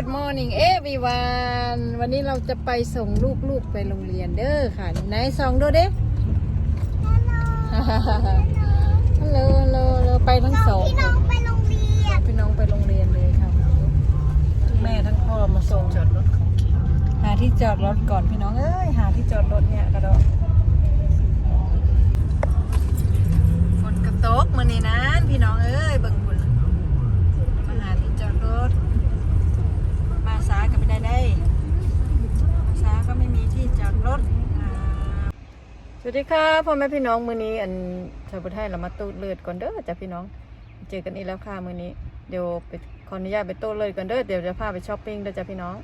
Good morning everyone วันนี้เราจะไปส่งลูกๆไปโรงเรียนเด้อค่ะไหนส่องดูเด้ ฮัลโหลฮัลโหลฮัลโหลไปทั้งสองพี่น้องไปโรงเรียนพี่น้องไปโรงเรียนเลยค่ะทั้งแม่ทั้งพ่อมาส่งจอดรถของหาที่จอดรถก่อนพี่น้องเอ้ยหาที่จอดรถเนี่ยกระโดดฝนกระตกมือนี้นะพี่น้องเอ้ยเบิ่งคุณมาหาที่จอดรถ มาสาก็ไม่ได้ได้มาสาก็ไม่มีที่จอดรถอ่าส วัสดีค่ะพ่อแม่พี่น้องมือนี้ อันชาวพุทธไทยเรามาตูดเลือดก่อนเด้อจ้ะพี่น้อง เจอกันอีกแล้วค่ะมือนี้เดี๋ยวไปขออนุญาตไปโต้เลยก่อนเด้อเดี๋ยวจะพาไปช้อปปิ้งเด้อจ้ะพี่น้อง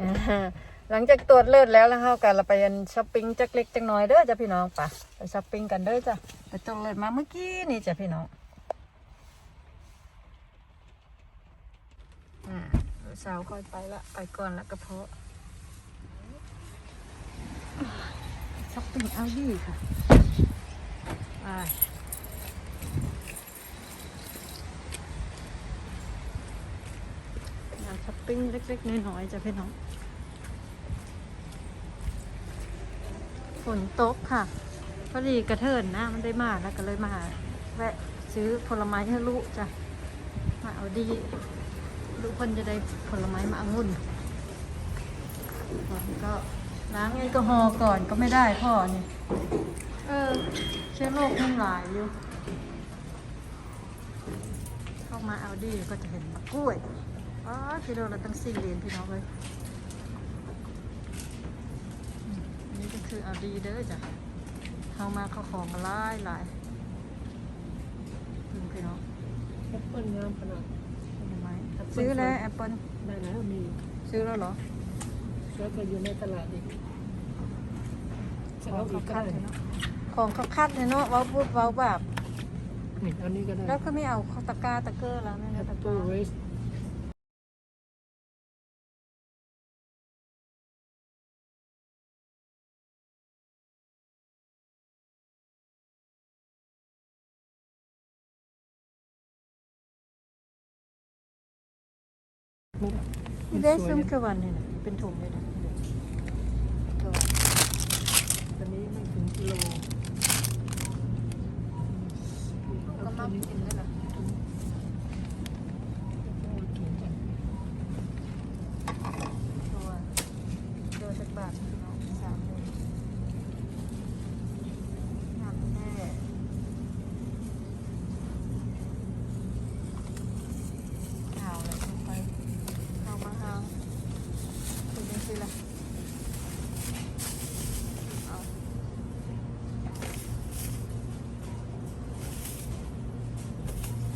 อ่า ลังจากตรวจเลือดแล้วแล้วเข้ากันเราไปยันช้อปปิ้งจักเล็กจักน้อยเด้อจ้ะพี่น้องไปไปช้อปปิ้งกันเด้อจ้ะไปตรวจเลือดมาเมื่อกี้นี่จ้ะพี่น้องอ่าสาวค่อยไปละไปก่อนละกระเพาะช้อปปิ้งเอาดีค่ะไปช้อปปิ้งเล็กๆน้อยๆจ้ะพี่น้อง ฝนตกค่ะ พอดีกระเทินนะมันได้มาแล้วก็เลยมา แวะซื้อผลไม้ให้ลูกจ้ะ มาเอาดี ลูกคนจะได้ผลไม้มาองุ่นก่อนก็ล้างแอลกอฮอล์ก่อนก็ไม่ได้พ่อนี่ เออเชื้อโรคมันหลายอยู่ เข้ามาเอาดีก็จะเห็นมะกล้วยอ๋อพี่เราเราตั้งสี่เหรียญพี่น้องเลย อันนี้ก็คือเอาดีเด้อจ้ะเข้ามาเข้าของมาหลายหลายพึ่งพี่น้องแอปเปิลงามขนาดผลไม้ซื้อแล้วแอปเปิ้ลได้แล้วมีซื้อแล้วเหรอแล้วก็อยู่ในตลาดอีกขจะองเอาอีเขากก็คัดได้เลยเนาะของเขาคัดเลยเนาะเว้าพูดเว้าแบบนี่อันนี้ก็ได้แล้วก็ไม่เอาตะกร้าตะเกอร์แล้วไม่แอเอาปตะกเปิลร้า ได้ซุ้มกระวันนี่นะเป็นถุงเลยนะกระวันอันนี้ไม่ถึงกิโลก็มากินได้เหรอตัวตัวสักบาทพี่น้องสามเลยงามแน่เอาเลยลงไปเอามาเอาคุณยังสิล่ะเอา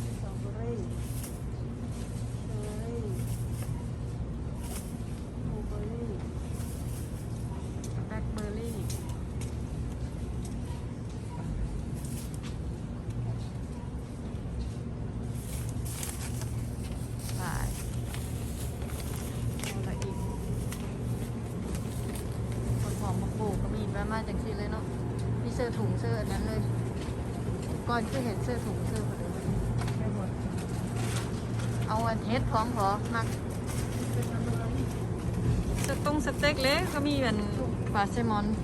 สตรอเบอรี่เชอร์รี่บลูเบอร์รี่แบล็คเบอร์รี่ ไปเอาละอีกคนหอมมาปลูกก็มีแวะมาจังสิเลยเนาะมีเสื้อถุงเสื้ออันนั้นเลย ก่อนคือเห็นเสื้อถุงเสื้อพอดีแค่หมดเอาอันเฮ็ดพร้อมพอมักสตุ้งสเต็กเล็กก็มีอันปลาแซลมอนนี่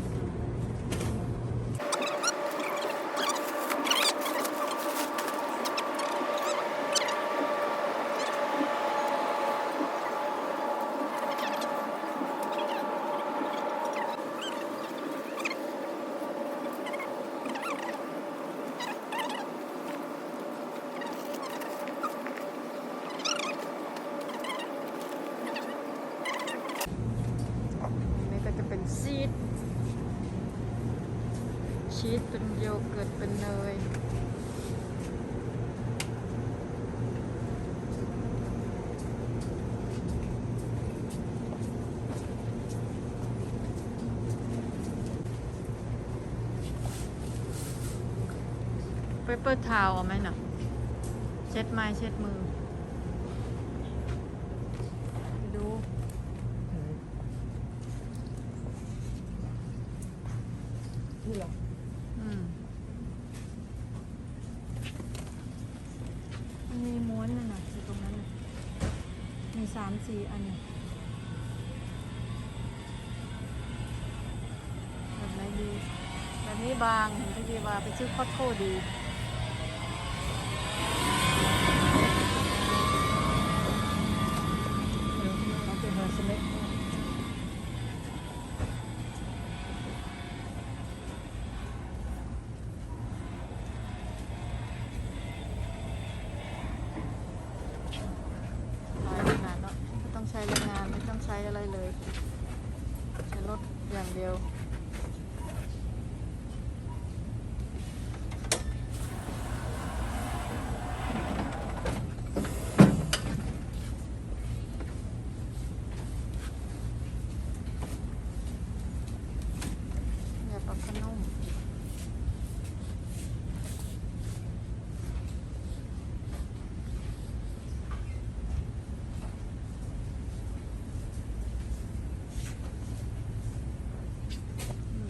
ชีสเป็นโยเกิร์ตเป็นเนยเปเปอร์ทาวเอาไหมน่ะเช็ดไม้เช็ดมือ ดู นี่หรอ บางเห็นที่ดีว่าไปซื้อคอตโต้ดีเอาไปหาเน็คหลายขนาดเนาะไม่ต้องใช้แรงงานไม่ต้องใช้อะไรเลย ใช้รถอย่างเดียว อย่าปรับขนุ่ม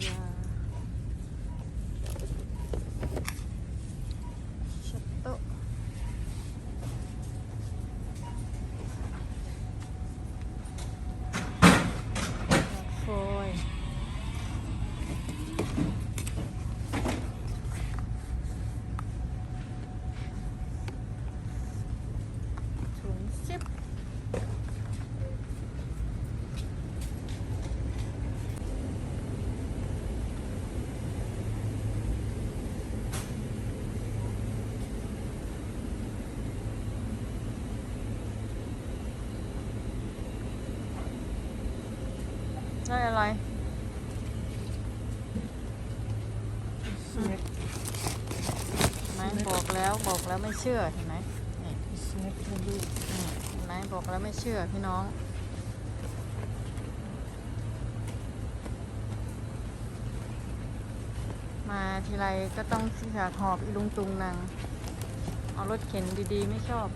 อย่าชัดโต๊ะโฟย ถุงซิปได้อะไร สเน็ค ไหนบอกแล้ว บอกแล้วไม่เชื่อเห็นไหมนี่เน็คให้ดูนี่เห็นไหมบอกแล้วไม่เชื่อพี่น้อง มาทีไรก็ต้องอยากหอบอีลุงตุงนางเอารถเข็นดีๆ ไม่ชอบ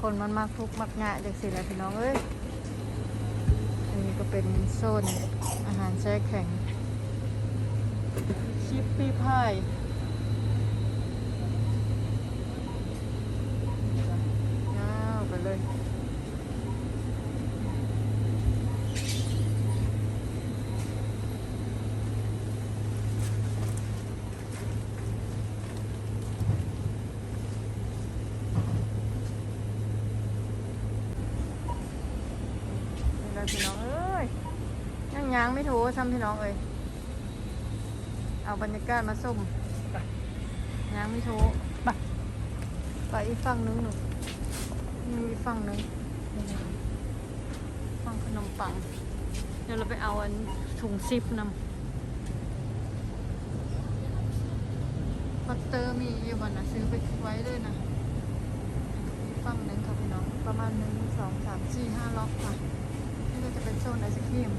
คนมันมักทุกมักงะเด็กสิแหละพี่น้องเอ้ยอันนี้ก็เป็นโซนอาหารแช่แข็งชิปปี้พายาวไปเลย นี่เล ยพี่น้องเอ้ยยังยางไม่ถูซ้ำพี่น้องเอ้ยเอาบรรยากาศมาส้มยางไม่ถูไปไปอีกฝั่งนึงหนูมีอีกฝั่งนึงฝั่งขนมปัง เดี๋ยวเราไปเอาอันถุงซิปนำบัตเตอร์มีอยู่บ่นะซื้อไปไว้เลยนะอีกฝั่งหนึงค่ะพี่น้อง ประมาณหนึ่งสองสามสี่ห้าล็อกค่ะนี่ก็ จะเป็นโซนไอศครีม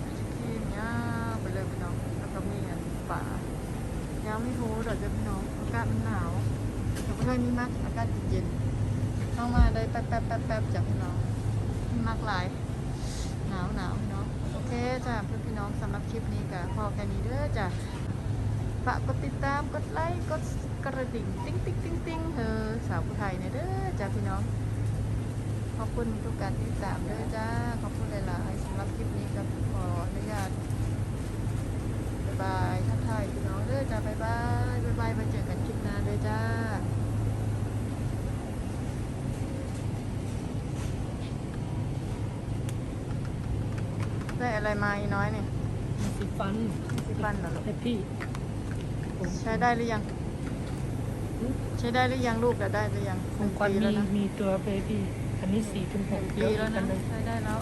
ไอศครีมยาวไปเลยพี่น้อง แล้วก็มีอันป่ายาวไม่โหเดี๋ยวจะพี่น้อง อากาศมันหนาวแต่ก็เลยมีมักอากาศเย็นเข้ามาได้แป๊บแป๊บแป๊บแป๊บจากพี่น้องมีมักหลายหนาวหนาวพี่น้อง โอเคจ้ะเพื่อนพี่น้องสำหรับคลิปนี้ก็พอแค่นี้เด้อจ้ะฝากกดติดตาม กดไลค์ กดกระดิ่ง ติ๊งติ๊งติ๊งติ๊งเธอสาวผู้ไทยเนี่ยเด้อจ้าพี่น้อง อบคุณทุกการติดตามเด้อจ้า ขอบคุณหลายๆสำหรับคลิปนี้ก็ขออนุญาตบ๊ายบายทักทายพี่น้องเด้อจ้าบ๊ายบายบ๊ายบายไปเจอกันคลิปหน้าเด้อจ้าได้อะไรมาอีน้อยเนี่ยมีสีฟันสิปันเหรอลูกให้พี่ผมใช้ได้หรือยัง ใช้ได้หรือยังลูกแต่ได้หรือยังของควันหมีงปีแล้วนะมีตัวเบบี้ อันนี้สี่ถึงหกปีแล้วนะใช้ได้แล้ว